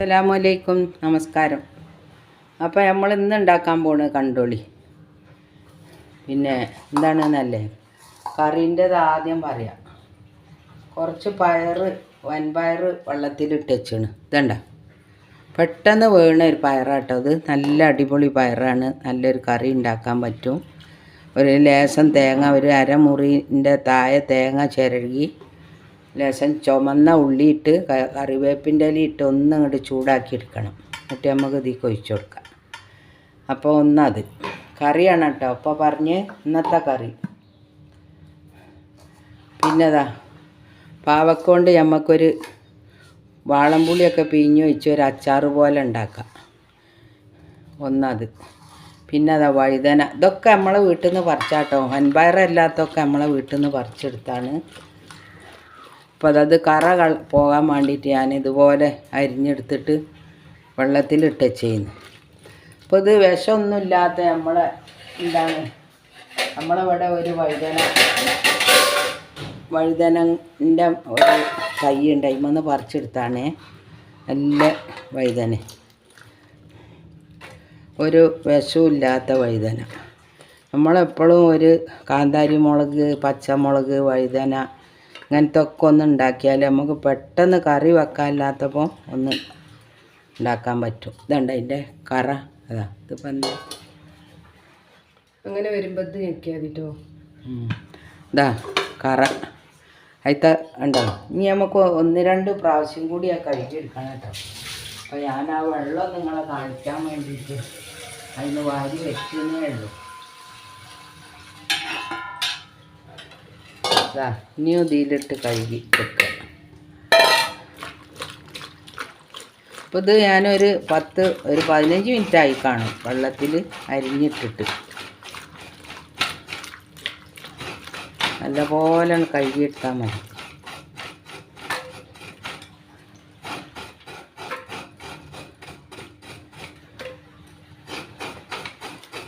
അസ്സലാമലൈക്കും. നമസ്കാരം. അപ്പോൾ നമ്മൾ ഇന്ന് ഉണ്ടാക്കാൻ പോണ് കണ്ടോളി. പിന്നെ എന്താണെന്നല്ലേ കറീന്റെത് ആദ്യം പറയാം. കുറച്ച് പയറ് വൻപയർ വെള്ളത്തിലിട്ട് വെച്ചാണ് ഇതണ്ട. പെട്ടെന്ന് വീണ ഒരു പയറാട്ടോ അത്. നല്ല അടിപൊളി പയറാണ്. നല്ലൊരു കറി ഉണ്ടാക്കാൻ പറ്റും. ഒരു ലേശം തേങ്ങ ഒരു അരമുറിന്റെ താഴെ തേങ്ങ ചിരകി ലേശം ചുമന്ന ഉള്ളിയിട്ട് കറിവേപ്പിന്റെ ഇല ഇട്ട് ഒന്ന് അങ്ങോട്ട് ചൂടാക്കി എടുക്കണം എന്നിട്ട് നമുക്ക് ഇതിൽ കൊഴിച്ചു കൊടുക്കാം. അപ്പോൾ ഒന്നത്. കറിയാണ് കേട്ടോ. അപ്പോൾ പറഞ്ഞ് ഇന്നത്തെ കറി. പിന്നെതാ പാവക്കൊണ്ട് നമുക്കൊരു വാളംപുളിയൊക്കെ പിഴിഞ്ഞ് വെച്ച് ഒരു അച്ചാറ് പോലെ ഉണ്ടാക്കാം. ഒന്നത്. പിന്നെ അതാ വഴുതന. ഇതൊക്കെ നമ്മളെ വീട്ടിൽ നിന്ന് പറിച്ചാട്ടോ അൻപയറല്ലാത്തൊക്കെ നമ്മളെ വീട്ടിൽ നിന്ന് പറിച്ചെടുത്താണ്. അപ്പോൾ അതത് കറ പോകാൻ വേണ്ടിയിട്ട് ഞാൻ ഇതുപോലെ അരിഞ്ഞെടുത്തിട്ട് വെള്ളത്തിലിട്ട് ചെയ്യുന്നു അപ്പോൾ ഇത് വിഷമൊന്നുമില്ലാത്ത നമ്മളെ എന്താണ് നമ്മളിവിടെ ഒരു വഴുതന വഴുതനന്റെ ഒരു തൈ ഉണ്ട് അതിമന്ന് പറിച്ചെടുത്താണ് നല്ല വഴുതന. ഒരു വിഷമില്ലാത്ത വഴുതന. നമ്മളെപ്പോഴും ഒരു കാന്താരി മുളക് പച്ചമുളക് വഴുതന ഇങ്ങനത്തെ ഒക്കെ ഒന്ന് ഉണ്ടാക്കിയാൽ നമുക്ക് പെട്ടെന്ന് കറി വെക്കാനില്ലാത്തപ്പോൾ ഒന്ന് ഉണ്ടാക്കാൻ പറ്റും. ഇതുണ്ട് അതിന്റെ കറ. അതാ ഇതിപ്പോൾ എന്താ? അങ്ങനെ വരുമ്പോൾ ഇത് ഞെക്കിയാൽ മതിട്ടോ ഉം. ഇതാ കറ. അതിത്തെ ഉണ്ടോ? ഇനി നമുക്ക് ഒന്ന് രണ്ട് പ്രാവശ്യം കൂടി ആ കഴിച്ചെടുക്കണം കേട്ടോ. അപ്പോൾ ഞാൻ ആ വെള്ളം നിങ്ങളെ കാണിക്കാൻ വേണ്ടിയിട്ട് അതിന് വാരി വെക്കുന്നേ ഉള്ളൂ. ഇതാ ഇനിയും ഇതിലിട്ട് കഴുകി വെക്കുക. അപ്പോൾ ഇത് ഞാനൊരു പത്ത് ഒരു പതിനഞ്ച് മിനിറ്റ് ആയി കാണും. വെള്ളത്തിൽ അരിഞ്ഞിട്ടിട്ട്. നല്ലപോലെ കഴുകിയെടുത്താൽ മതി.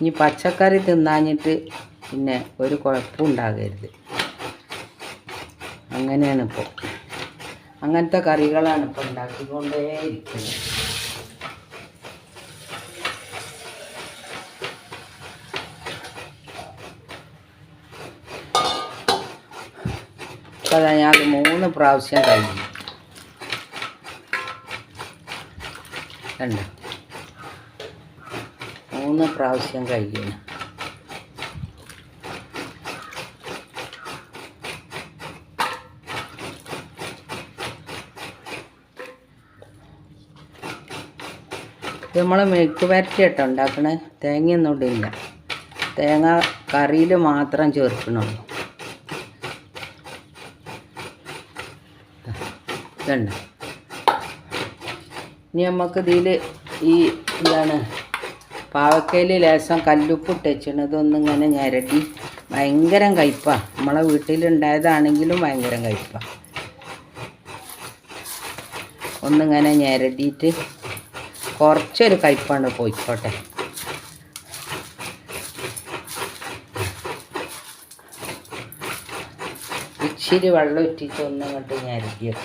ഇനി പച്ചക്കറി തിന്നാഞ്ഞിട്ട് പിന്നെ ഒരു കുഴപ്പം ഉണ്ടാകരുത്. അങ്ങനെയാണ് ഇപ്പോൾ അങ്ങനത്തെ കറികളാണ് ഇപ്പോൾ ഉണ്ടാക്കിക്കൊണ്ടേയിരിക്കുന്നത് അപ്പോൾ ഞാൻ മൂന്ന് പ്രാവശ്യം കഴിഞ്ഞു. കണ്ടോ? മൂന്ന് പ്രാവശ്യം കഴിയുന്നു ഇത് നമ്മൾ മെഴുക്ക് വരട്ടി കേട്ടോ ഉണ്ടാക്കണേ. തേങ്ങയൊന്നും ഇടില്ല. തേങ്ങ കറിയിൽ മാത്രം ചേർക്കണുള്ളൂ. ഇതുണ്ട്. ഇനി നമുക്ക് ഇതിൽ ഈ എന്താണ് പാവക്കയിൽ ലേശം കല്ലുപ്പ് ഇതൊന്നും ഇങ്ങനെ ഞരട്ടി. ഭയങ്കരം കയ്പ്പാണ് നമ്മളെ വീട്ടിലുണ്ടായതാണെങ്കിലും ഭയങ്കരം കയ്പ്പാണ് ഒന്നിങ്ങനെ ഞരടിയിട്ട് കുറച്ചൊരു കയ്പാണ് പോയിക്കോട്ടെ. ഇച്ചിരി വെള്ളം ഇട്ടിട്ട് ഒന്നിങ്ങോട്ട് ഞരടി ഞാൻ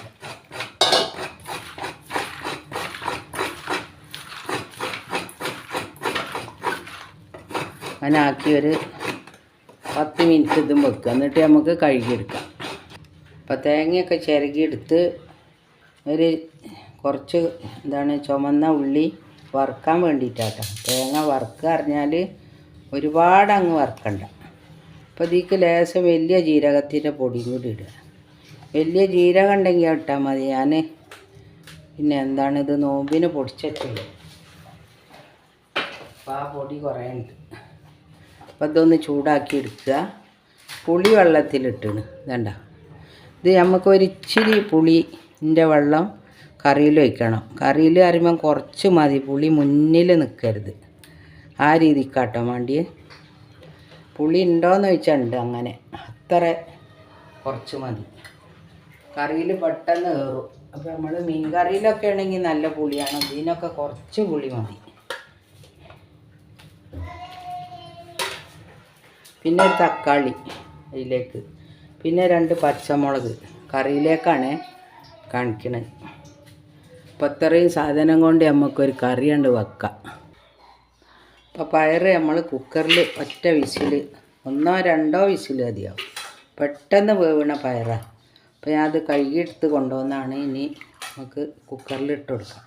അങ്ങനെ ആക്കി ഒരു പത്ത് മിനിറ്റ് ഇതും വെക്കുക എന്നിട്ട് നമുക്ക് കഴുകിയെടുക്കാം. അപ്പോൾ തേങ്ങയൊക്കെ ചിരകിയെടുത്ത് ഒരു കുറച്ച് എന്താണ് ചുമന്ന ഉള്ളി വറുക്കാൻ വേണ്ടിയിട്ടാട്ടോ. തേങ്ങ വറുക്കുക അറിഞ്ഞാൽ ഒരുപാട് അങ്ങ് വറുക്കണ്ട. അപ്പോൾ ഇതിക്ക് ലേശം വലിയ ജീരകത്തിന്റെ പൊടിയും കൂടി ഇടുക. വലിയ ജീരകം ഉണ്ടെങ്കിൽ ഇട്ടാൽ മതി. ഞാൻ പിന്നെ എന്താണ് ഇത് നോമ്പിന് പൊടിച്ചിട്ടുള്ളൂ അപ്പോൾ ആ പൊടി കുറേ ഉണ്ട് അപ്പോൾ ഇതൊന്ന് ചൂടാക്കി എടുക്കുക. പുളി വെള്ളത്തിലിട്ടാണ്. ഇതണ്ട? ഇത് നമുക്ക് ഒരിച്ചിരി പുളിന്റെ വെള്ളം കറിയിൽ ഒഴിക്കണം കറിയിൽ അറിയുമ്പം കുറച്ച് മതി. പുളി മുന്നിൽ നിൽക്കരുത്. ആ രീതിക്കാട്ടോ വേണ്ടി പുളി ഉണ്ടോയെന്ന് ചോദിച്ചാൽ ഉണ്ട് അങ്ങനെ. അത്ര കുറച്ച് മതി. കറിയിൽ പെട്ടെന്ന് കയറും. അപ്പോൾ നമ്മൾ മീൻ കറിയിലൊക്കെ ആണെങ്കിൽ നല്ല പുളിയാണ്. ഇതിനൊക്കെ കുറച്ച് പുളി മതി. പിന്നെ ഒരു തക്കാളി അതിലേക്ക്. പിന്നെ രണ്ട് പച്ചമുളക്. കറിയിലേക്കാണ് കാണിക്കണത്. അപ്പം അത്രയും സാധനം കൊണ്ട് നമുക്കൊരു കറി കണ്ട് വെക്കാം. അപ്പോൾ പയറ് നമ്മൾ കുക്കറിൽ ഒറ്റ വിസിൽ ഒന്നോ രണ്ടോ വിസിൽ മതിയാവും. പെട്ടെന്ന് വേവണ പയറാണ് അപ്പോൾ ഞാൻ അത് കഴുകിയെടുത്ത് കൊണ്ടുവന്നാണ് ഇനി നമുക്ക് കുക്കറിൽ ഇട്ട് കൊടുക്കാം.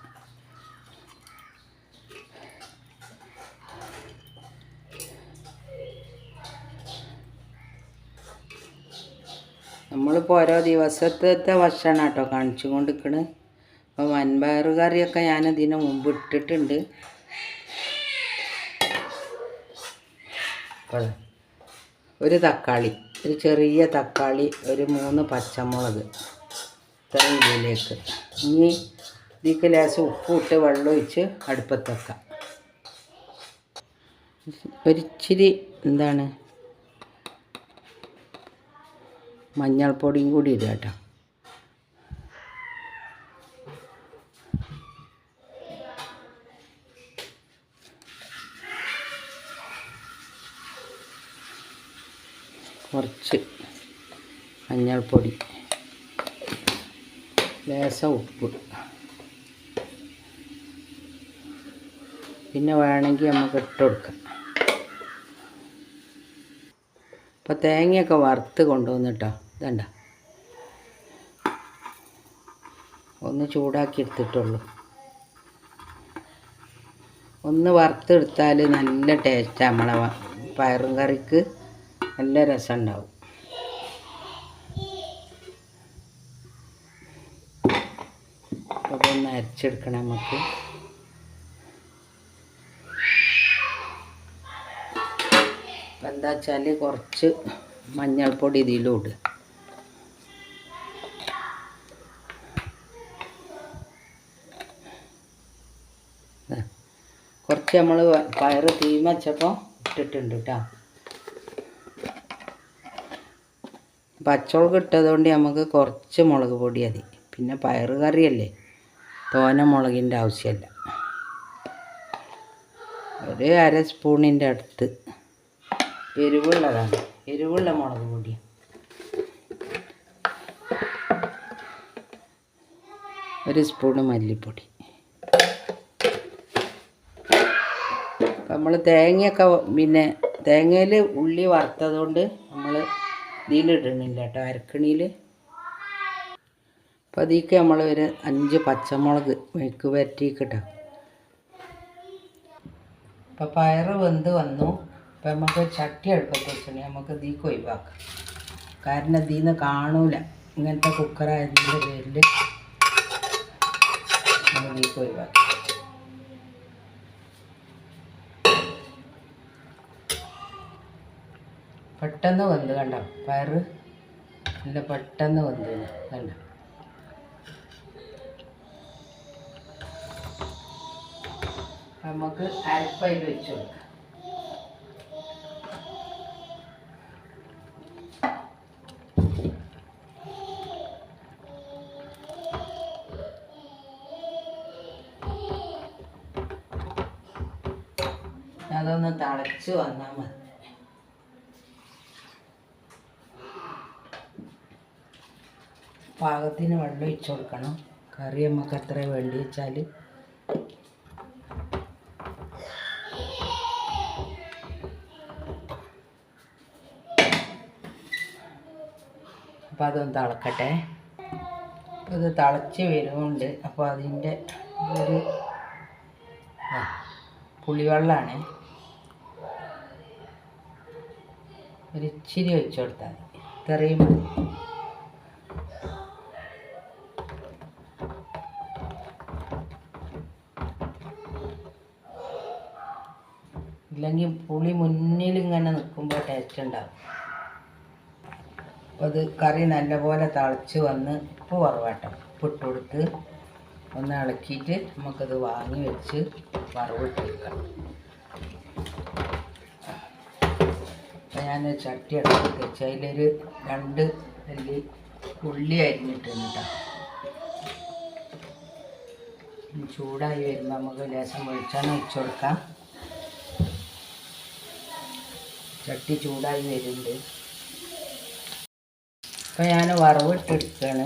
നമ്മളിപ്പോൾ ഓരോ ദിവസത്തെ ഭക്ഷണം കേട്ടോ കാണിച്ചു കൊണ്ടിരിക്കണ് അപ്പോൾ വൻപയർ കറിയൊക്കെ ഞാൻ ഇതിന് മുമ്പ് ഇട്ടിട്ടുണ്ട്. ഒരു തക്കാളി ഒരു ചെറിയ തക്കാളി ഒരു മൂന്ന് പച്ചമുളക് ഇത്രയും ഇതിലേക്ക് ഇനി ഇതിക്ക് ലേശം ഉപ്പ് ഇട്ട് വെള്ളം ഒഴിച്ച് അടുപ്പത്ത് വെക്കാം. ഒരിച്ചിരി എന്താണ്? മഞ്ഞൾപ്പൊടിയും കൂടി ഇടുക കേട്ടോ. മഞ്ഞൾപ്പൊടി ലേസ ഉപ്പ്. പിന്നെ വേണമെങ്കിൽ നമുക്ക് ഇട്ട് കൊടുക്കാം. അപ്പോൾ തേങ്ങയൊക്കെ വറുത്ത് കൊണ്ടുവന്നിട്ടോ ഇതണ്ട. ഒന്ന് ചൂടാക്കി എടുത്തിട്ടുള്ളൂ. ഒന്ന് വറുത്തെടുത്താൽ നല്ല ടേസ്റ്റാണ് നമ്മളെ പയറും കറിക്ക് നല്ല രസം ഉണ്ടാവും അപ്പോൾ അതൊന്ന് അരച്ചെടുക്കണം നമുക്ക്. അപ്പം എന്താ വെച്ചാൽ കുറച്ച് മഞ്ഞൾപ്പൊടി ഇതിലും ഇടുക കുറച്ച് നമ്മൾ പയർ തീമ വെച്ചപ്പോൾ ഇട്ടിട്ടുണ്ട് കേട്ടോ പച്ചമുളക് ഇട്ടതുകൊണ്ട് നമുക്ക് കുറച്ച് മുളക് പൊടി മതി. പിന്നെ പയറ് കറിയല്ലേ? തോന മുളകിന്റെ ആവശ്യമില്ല. ഒരു അര സ്പൂണിന്റെ അടുത്ത് എരിവുള്ളതാണ്. എരിവുള്ള മുളക് പൊടി ഒരു സ്പൂണ് മല്ലിപ്പൊടി. നമ്മൾ തേങ്ങയൊക്കെ പിന്നെ തേങ്ങയിൽ ഉള്ളി വറുത്തതുകൊണ്ട് നമ്മൾ ഇതിലിടണില്ല കേട്ടോ. അരക്കണിയിൽ അപ്പോൾ അതിലേക്ക് നമ്മൾ ഒരു അഞ്ച് പച്ചമുളക് മെഴുക്ക് വരട്ടിക്കിട്ടോ അപ്പോൾ പയറ് വെന്ത് വന്നു. അപ്പോൾ നമുക്ക് ചട്ടി അടുപ്പത്ത് വെച്ചിട്ടുണ്ടെങ്കിൽ നമുക്ക് ഇതിലേക്ക് ഒഴിവാക്കാം. കാരണം ഇതിൽ കാണൂല. ഇങ്ങനത്തെ കുക്കറായതിന്റെ പേരിൽ നമ്മൾ ഒഴിവാക്കാം. പെട്ടെന്ന് വെന്ത് കണ്ടോ? പയറ് നല്ല പെട്ടെന്ന് വെന്ത് കണ്ടോ? നമുക്ക് അരപ്പയിൽ വെച്ച് കൊടുക്കാം. അതൊന്ന് തളച്ച് വന്നാൽ മതി. പാകത്തിന് വെള്ളം ഒഴിച്ചു കൊടുക്കണം. കറി നമുക്ക് എത്ര വേണ്ടി വെച്ചാൽ അപ്പോൾ അതൊന്ന് തിളക്കട്ടെ. അപ്പോൾ ഇത് തിളച്ച് വരുന്നുണ്ട്. അപ്പോൾ അതിന്റെ ഒരു പുളിവെള്ളമാണ് ഒരു ഇച്ചിരി വെച്ച് കൊടുത്താൽ മതി. ഇത്രയും മതി. ഇല്ലെങ്കിൽ പുളി മുന്നിൽ ഇങ്ങനെ നിൽക്കുമ്പോൾ ടേസ്റ്റ് ഉണ്ടാവും. അത് കറി നല്ലപോലെ തിളച്ച് വന്ന് ഉപ്പ് കുറവാട്ടോ ഉപ്പിട്ട് കൊടുത്ത് ഒന്ന് ഇളക്കിയിട്ട് നമുക്കത് വാങ്ങി വെച്ച് വറവിട്ട് വെക്കാം അപ്പം ഞാൻ ചട്ടി അടുപ്പത്ത് വെച്ച് അതിലൊരു രണ്ട് അല്ലി ഉള്ളി അരിഞ്ഞിട്ടുണ്ട് കേട്ടോ ചൂടായി വരുമ്പോൾ നമുക്ക് ലേശം വെളിച്ചെണ്ണ വെച്ച് കൊടുക്കാം. ചട്ടി ചൂടായി വരുന്നുണ്ട്. അപ്പോൾ ഞാൻ വറവിട്ടെടുക്കുകയാണ്